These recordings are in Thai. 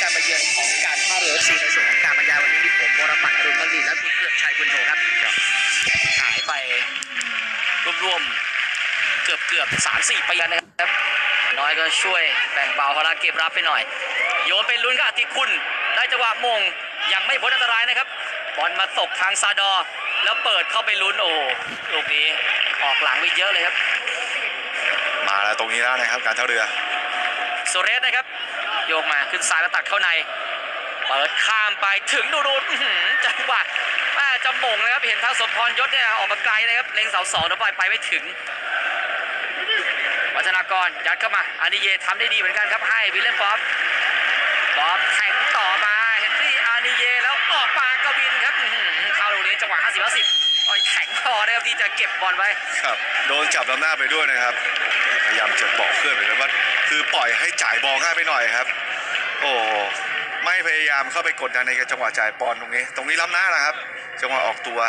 การมาเยือนของการท่าเรือซีในส่วนของการบรรยายวันนี้มีผมวรปัตรอรุณบัณฑิตและคุณเกือกชัยคุณโทครับหายไปรวมๆเกือบเกือบสามสี่ปีแล้วนะครับน้อยก็ช่วยแบ่งเบาภาระเกมรับไปหน่อย โยนไปลุ้นกับอติคุณ ได้จังหวะมงยังไม่พ้นอันตรายนะครับบอลมาตกทางซาดอร์แล้วเปิดเข้าไปลุ้นโอ้โหลูกนี้ออกหลังไปเยอะเลยครับ มาแล้วตรงนี้แล้วนะครับการท่าเรือโซเรสนะครับ โยกมาขึ้นซ้ายแล้วตัดเข้าใน เปิดข้ามไปถึงดูดูจังหวะแม่จมงนะครับเห็นทางสมพรยศเนี่ยออกมาไกลนะครับเล็งเสาสองแล้วไปไปไม่ถึง วัฒนากรยัดเข้ามาอานิเยทำได้ดีเหมือนกันครับให้วิลเลนป๊อปป๊อปแทงต่อมาเฮนรี่อานิเยแล้วออกมากวินครับเข้าลูกนี้จังหวะ 50 50โอ้ยแข็งพอนะครับที่จะเก็บบอลไว้ครับโดนจับลำหน้าไปด้วยนะครับ พยายามจะบอกเพื่อนไปเลยว่า คือปล่อยให้จ่ายบอลง่ายไปหน่อยครับ โอ้ไม่พยายามเข้าไปกดดันในจังหวะจ่ายบอลตรงนี้ ตรงนี้ล้ำหน้านะครับ จังหวะออกตัว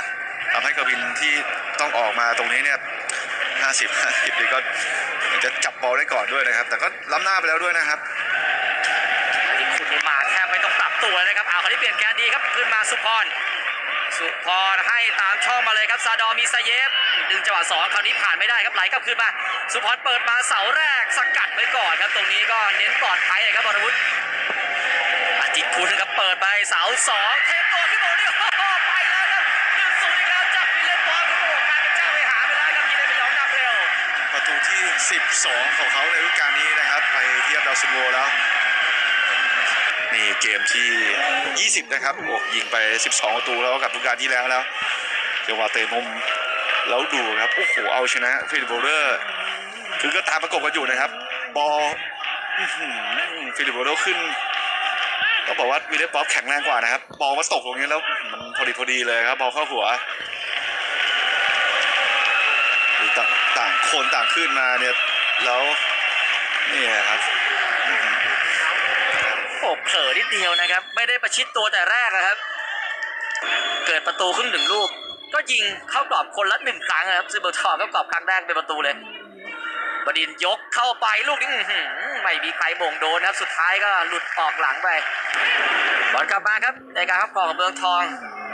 ทำให้กวินที่ต้องออกมาตรงนี้เนี่ย50 50นี่ก็จะจับบอลได้ก่อนด้วยนะครับ แต่ก็ล้ำหน้าไปแล้วด้วยนะครับที่คุณมาแทบไม่ต้องปรับตัวเลยนะครับเอาคนที่เปลี่ยนแกนดีครับขึ้นมาสุพร สุพรให้ตามช่องมาเลยครับซาดอมีซาเยฟดึงจังหวะสองคราวนี้ผ่านไม่ได้ครับไหลกลับคืนมา สุพรเปิดมาเสาแรกสกัดไว้ก่อนครับ ตรงนี้ก็เน้นปลอดภัยครับบรวุฒิอาจิตคุณครับเปิดไปเสาสองเทตัวขึ้นมาเนี่ยโอ้โหไปแล้วครับหนึ่งศูนย์อีกแล้วจากวิเลนบอลครับโอ้โหกลายเป็นเจ้าไปหาไปแล้วครับยิงได้ไม่ยอมนำเร็วประตูที่ 12 ของเขาในฤดูกาลนี้นะครับ ไปเทียบดาวซันโวแล้ว นี่เกมที่ 20 นะครับโอ้ยิงไป 12 ประตูแล้วกับฤดูกาลที่แล้วแล้วจังหวะเตะมุมแล้วดูครับโอ้โหเอาชนะฟิลิปโบเลอร์คือก็ตามประกบกันอยู่นะครับบอลฟิลิปโบเลอร์ขึ้นต้องบอกว่าวิลเลป๊อปแข็งแรงกว่านะครับ บอลมาตกตรงนี้แล้วมันพอดีพอดีเลยครับ บอลเข้าหัวต่างคนต่างขึ้นมาเนี่ย แล้วนี่ครับ อ้เผลอนิดเดียวนะครับ ไม่ได้ประชิดตัวแต่แรกนะครับ เกิดประตูขึ้นหนึ่งลูก ก็ยิงเข้ากรอบคนละหนึ่งครั้งนะครับซึ่งเบอร์ทอก็กรอบครั้งแรกเป็นประตูเลยบดินยกเข้าไปลูกนี้ไม่มีใครบ่งโดนนะครับสุดท้ายก็หลุดออกหลังไปบอลกลับมาครับ ในการครอบครองของเมืองทอง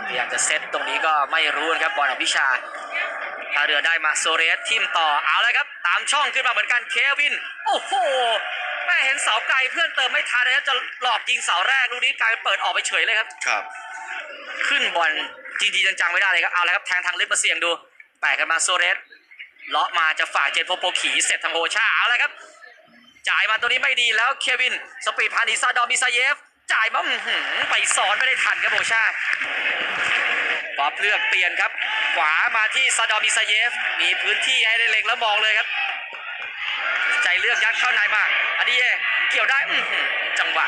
พยายามจะเซตตรงนี้ก็ไม่รู้นะครับบอลของพิชาท่าเรือได้มาโซเรสทิมต่อเอาเลยครับ ตามช่องขึ้นมาเหมือนกันเควิน โอ้โห แม่เห็นเสาไกลเพื่อนเติมไม่ทันนะครับจะหลอกยิงเสาแรกลูกนี้กลายเป็นเปิดออกไปเฉยเลยครับ ครับ ขึ้นบอลจริงๆจังๆไม่ได้เลยครับเอาละครับแทงทางลึกมาเสี่ยงดูแปะกันมาโซเรสเลาะมาจะฝ่าเจนโพโปขีเสร็จทางโอชาเอาละครับ จ่ายมาตัวนี้ไม่ดีแล้วเควิน สปีดพานิซาดอมมิซาเยฟ จ่ายมาอื้อหือไปสอนไม่ได้ทันครับโอชาป๊อปเลือกเปลี่ยนครับ ขวามาที่ซาดอมมิซาเยฟ มีพื้นที่ให้ได้เล็งแล้วมองเลยครับ ใจเลือกยัดเข้าในมา อันนี้เย่เกี่ยวได้อืจังหวะ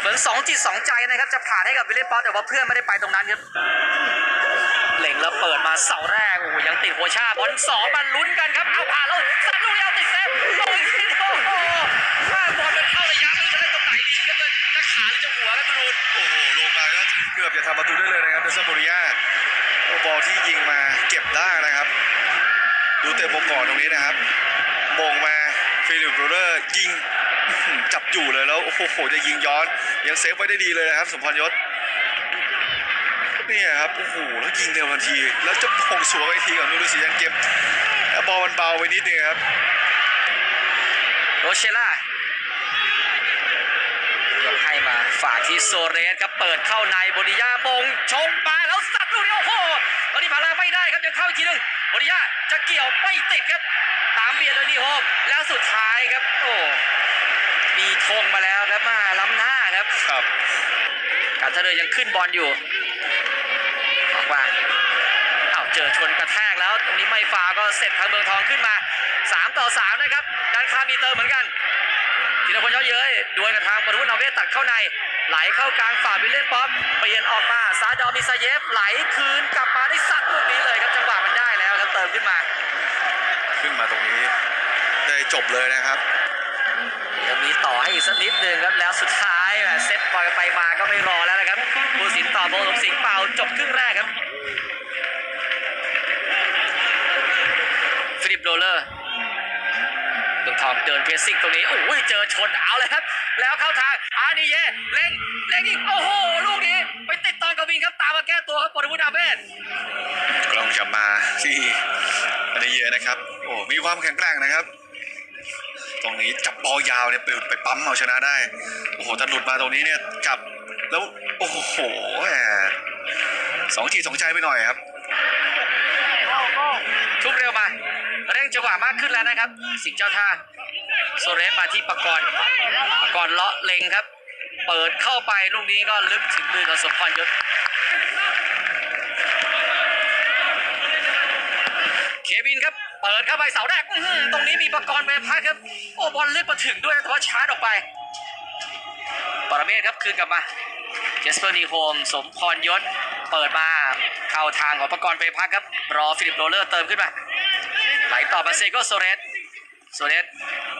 เหมือนสองจิตสองใจนะครับ จะผ่านให้กับวิลเลนป๊อตแต่ว่าเพื่อนไม่ได้ไปตรงนั้นครับเหล่งแล้วเปิดมาเสาแรกโอ้โหยังติดหัวชาบอลสองมันลุ้นกันครับเอาผ่านแล้วสัดลูกเดียวติดเซฟลงอีกทีโอ้โหถ้าบอลมันเข้าระยะไม่รู้จะเล่นตรงไหนดีครับจะขาหรือจะหัวครับดูนโอ้โหลงมาก็เกือบจะทำประตูได้เลยนะครับเดซนโบริยาบอลที่ยิงมาเก็บได้นะครับ ดูเตะมุมก่อนตรงนี้นะครับมงมา ฟิลิปโรเดอร์ยิงจับอยู่เลยแล้วโอ้โหจะยิงย้อนยังเซฟไว้ได้ดีเลยนะครับสมพรยศเนี่ยครับโอ้โหแล้วยิงเร็วทันที แล้วจะมงสวนไปทีกับนูรุสิยันเกมแล้วบอลมันเบาไปนิดนึงครับโรเชล่ายกให้มาฝากที่โซเรสครับเปิดเข้าในบริยามงชงมาแล้วสัดลูกนี้โอ้โหตอนนี้ผ่านแล้วไม่ได้ครับยังเข้าอีกทีหนึงบริยาจะเกี่ยวไม่ติดครับ ตามเบียดโดยนิโฮมแล้วสุดท้ายครับ โอ้มีธงมาแล้วครับมาล้ำหน้าครับครับ การท่าเรือยังขึ้นบอลอยู่ออกมาเอาวเจอชนกระแทกแล้ว ตรงนี้ไม่ฟาวก็เสร็จทางเมืองทองขึ้นมา 3 ต่อ 3 นะครับด้านข้างมีเติมเหมือนกันธีรพลเย้าเย้ยดวลกับทางบรรทุนเอาเวทตัดเข้าใน ไหลเข้ากลางฝ่าวิลเล่นป๊อปเปลี่ยนออกมาซาดอมิซาเยฟไหลคืนกลับมาได้สัตว์ลูกนี้เลยครับจังหวะมันได้แล้วครับเติมขึ้นมา ขึ้นมาตรงนี้ ได้จบเลยนะครับยังมีต่อให้อีกสักนิดหนึ่งครับแล้วสุดท้ายแหม่เซตปล่อยไปมาก็ไม่รอแล้วนะครับผู้สินต่อพงศ์สมสิงห์เป่าจบครึ่งแรกครับฟิลิปโรลเลอร์เมืองทองเดินเพรสซิ่งตรงนี้โอ้ยเจอชนเอาเลยครับ แล้วเข้าทางอานิเยเล็งเล็งยิงโอ้โหลูกนี้ ไปติดตอนกวินครับตามมาแก้ตัวครับปรวุฒิอาเบศกล้องจับมาที่ อันนี้เยอะนะครับ โอ้มีความแข็งแกร่งนะครับ ตรงนี้จับบอยาวเนี่ยไปไปปั๊มเอาชนะได้ โอ้โหถ้าหลุดมาตรงนี้เนี่ยจับแล้วโอ้โหแหมสองจีสองใจไปหน่อยครับทุบเร็วมา เร่งจังหวะมากขึ้นแล้วนะครับ สิงเจ้าท่าโซเรสมาที่ปากรณ์ปากรณ์เลาะเล็งครับ เปิดเข้าไปลูกนี้ก็ลึกถึงมือของสมพรยศ เควินครับเปิดเข้าไปเสาแรกตรงนี้มีปากรณ์ไปพักครับโอ้บอลลึกมาถึงด้วยนะแต่ว่าชาร์จออกไป ปรเมศครับคืนกลับมาเจสเปอร์นีโฮมสมพรยศเปิดมาเข้าทางของปากรณ์ไปพักครับรอฟิลิปโรเลอร์เติมขึ้นมาไหลต่อมาเซโกโซเรสโซเรส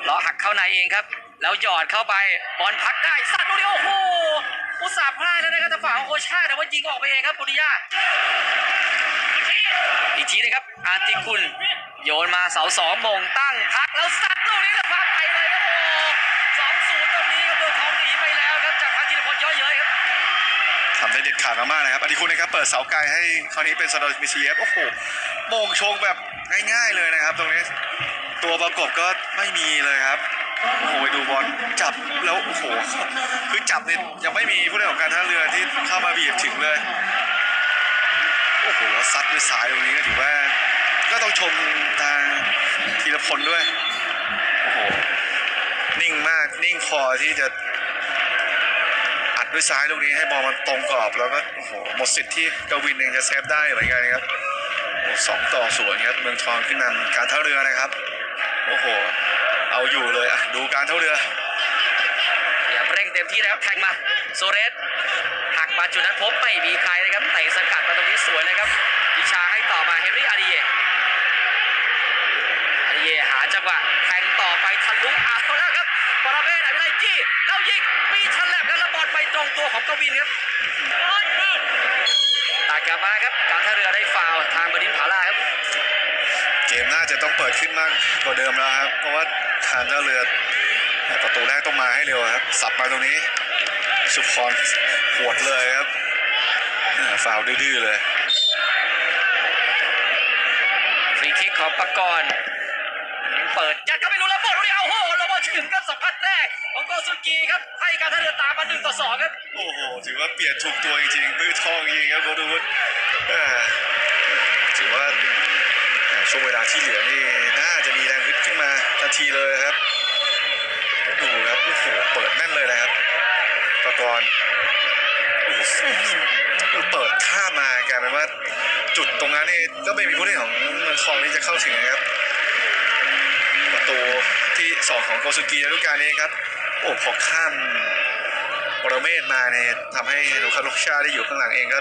ล้อหักเข้าในเองครับ แล้วหยอดเข้าไปบอลพักได้สัตว์ลูกนี้โอ้โหอุตส่าห์พลาดแล้วนะครับแต่ฝ่าของโคชาแต่ว่ายิงออกไปเองครับปุริยา อีกทีนะครับ อาร์ติคุณ โยนมาเสาสองมงตั้งพักแล้วสัตว์ลูกนี้แล้วพาไปเลยครับโอ้สองศูนย์ตรงนี้ครับเมืองทองหนีไปแล้วครับจากทางธีรพลย่อยเย้ยครับทำได้เด็ดขาดมากๆนะครับอดีคุณนะครับเปิดเสาไกลให้คราวนี้เป็นซาดอมิซีเอฟโอ้โหโมงชงแบบง่ายๆเลยนะครับ ตรงนี้ตัวประกบก็ไม่มีเลยครับโอ้โหไปดูบอลจับแล้วโอ้โหคือจับเนี่ยยังไม่มีผู้เล่นของการท่าเรือที่เข้ามาบีบถึงเลย โอ้โหซัดด้วยซ้ายตรงนี้ก็ถือว่า ก็ต้องชมทางธีรพลด้วย โอ้โห นิ่งมาก นิ่งพอที่จะอัดด้วยซ้ายลูกนี้ให้บอลมันตรงกรอบ แล้วก็โอ้โหหมดสิทธิ์ที่กวินเองจะเซฟได้เหมือนกันครับสองต่อศูนย์ครับเมืองทองขึ้นนำการท่าเรือนะครับ โอ้โห เอาอยู่เลยอะดูการท่าเรืออย่าเร่งเต็มที่นะครับแทงมาโซเรส มาจุดนั้นพบไม่มีใครนะครับเตะสกัดมาตรงนี้สวยเลยครับวิชาให้ต่อมาเฮนรี่อาริเยอาริเยหาจังหวะแทงต่อไปทะลุเอาแล้วครับปรเมศอภิไลจี้แล้วยิงปีฉลับแล้วแล้วบอลไปตรงตัวของกวินครับตัดกลับมาครับการท่าเรือได้ฟาวทางบดินผาลาครับ เกมน่าจะต้องเปิดขึ้นมากกว่าเดิมแล้วครับ เพราะว่าการท่าเรือประตูแรกต้องมาให้เร็วครับ สับมาตรงนี้ สุพรหวดเลยครับอ่าฟาวล์ดื้อๆเลยฟรีคิกของปากรณ์เปิดยัดเข้าไปรู้แล้วบอลลูกนี้เอาโหแล้วบอลถึงกับสัมผัสแรกของโกซุกิครับให้การท่าเรือตามมาหนึ่งต่อสองครับโอ้โหถือว่าเปลี่ยนถูกตัวจริงๆมือทองจริงครับโคดูวุฒเอ่อถือว่าช่วงเวลาที่เหลือนี่น่าจะมีแรงฮึดขึ้นมาทันทีเลยครับดูครับโอ้โหเปิดแน่นเลยนะครับ ประกรณ์เปิดข้ามากลายเป็นว่า จุดตรงนั้นนี่ก็ไม่มีผู้เล่นของเมืองทองที่จะเข้าถึงนะครับ ประตูที่สองของโกซุกิในฤดูกาลนี้ครับ โอ้พอข้ามปรเมศมาเนี่ยทำให้ลูคาโลชาได้อยู่ข้างหลังเองก็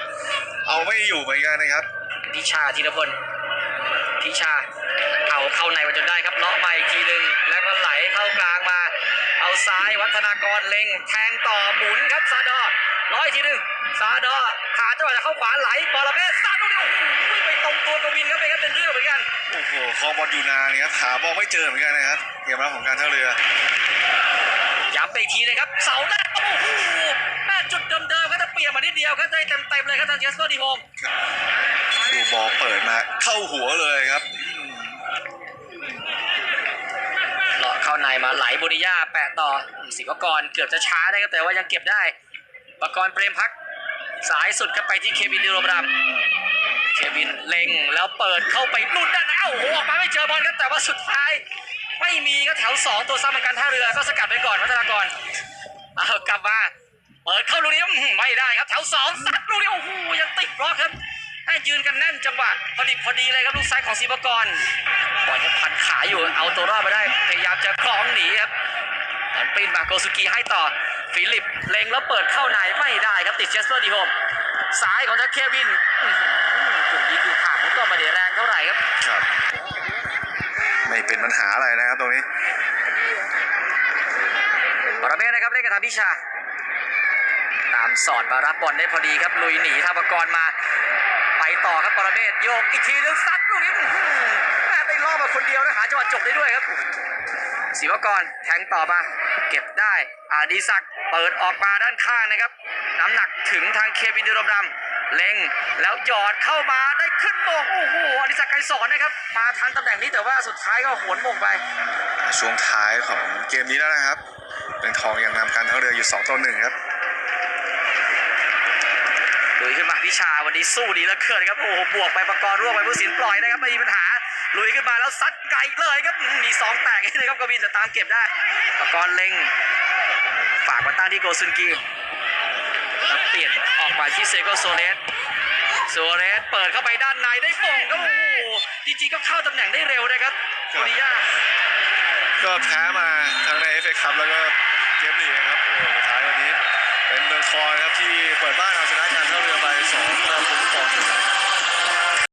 เอาไม่อยู่เหมือนกันนะครับพิชาธีรพลพิชาเอาเข้าในมาจนได้ครับเลาะมาอีกทีหนึ่งแล้วก็ไหลเข้ากลาง ซ้ายวัฒนากรเล็งแทงต่อหมุนครับซาดอร้อยทีหนึ่งซาดอหาจังหวะจะเข้าขวาไหลบอลเมสซาดลูกนี้โอ้โหไปตรงตัวกวินครับเป็นครับเป็นเรื่องเหมือนกันโอ้โหคลองบอลอยู่นานนะครับหาบอลไม่เจอเหมือนกันนะครับเกมรับของการท่าเรือย้ำไปอีกทีนะครับเสาแรกโอ้โหแม่จุดเดิมๆครับแต่เปลี่ยนมานิดเดียวครับได้เต็มๆเลยครับทางเจสเปอร์ดีโฮมดูบอลเปิดมาเข้าหัวเลยครับอืม เลาะเข้าในมาไหลบุริยาแปะต่อศิวกรเกือบจะช้าได้ครับแต่ว่ายังเก็บได้ปกรณ์เปรมพัก สายสุดก็ไปที่เควินดิโรบรัมเควินเล็งแล้วเปิดเข้าไปหลุดด้านในเอ้าโอ้โหออกมาไม่เจอบอลครับแต่ว่าสุดท้าย ไม่มีก็แถวสองตัวซ้ำเหมือนกันท่าเรือก็สกัดไปก่อนวัฒนากรเอากลับมาเปิดเข้าลูกนี้ไม่ได้ครับแถวสองสัดลูกนี้โอ้โหยังติดบล็อกครับ ให้ยืนกันแน่นจังหวะพอดีพอดีเลยครับลูกซ้ายของศิวกรบอลยังพันขาอยู่เอาตัวรอดมาได้พยายามจะคล้องหนีครับบอลปีนมาโกซุกิให้ต่อฟิลิปเล็งแล้วเปิดเข้าในไม่ได้ครับติดเชสเปอร์ดีโฮมซ้ายของทางเควินอื้อหือกลุ่มนี้คือขามันก็ไม่ได้แรงเท่าไหร่ครับครับ ไม่เป็นปัญหาอะไรนะครับตรงนี้ปรเมศนะครับเล่นกับทางพิชา ตามสอดมารับบอลได้พอดีครับลุยหนีทางปกรณ์มา ไปต่อครับปรเมศโยกอีกทีนึงซัดลูกนี้แม่ได้ล่อมาคนเดียวนะหาจังหวะจบได้ด้วยครับศิวกรแทงต่อมา เก็บได้อาดิศักเปิดออกมาด้านข้างนะครับ น้ำหนักถึงทางเควินดิรมดำเล็งแล้วหยอดเข้ามาได้ขึ้นโมงโอ้โหอดิศักดิ์ไกรสอนนะครับ มาทันตำแหน่งนี้แต่ว่าสุดท้ายก็หวนมงไป ช่วงท้ายของเกมนี้แล้วนะครับเมืองทองยังนำการท่าเรืออยู่2ต่อ1ครับ ลุยขึ้นมาพิชาวันนี้สู้ดีเหลือเกินครับโอ้โหบวกไปประกรณ์ร่วงไปผู้สินปล่อยนะครับไม่มีปัญหาลุยขึ้นมาแล้วซัดไกลเลยครับอืมมีสองแตกให้เลยครับกวินแต่ตามเก็บได้ประกรณ์เล็ง ฝากมาตั้งที่โกซุนกีแล้วเปลี่ยนออกมาที่เซโกโซเลสโซเลสเปิดเข้าไปด้านในได้โป่งครับโอ้โหจริงๆก็เข้าตำแหน่งได้เร็วนะครับโคดิยาก็แพ้มาทั้งในเอฟเอคัพแล้วก็เกมลีกนะครับโอ้สุดท้าย วันนี้เป็นเมืองทองนะครับที่เปิดบ้านเอาชนะการท่าเรือไป2ประตูต่อหนึ่ง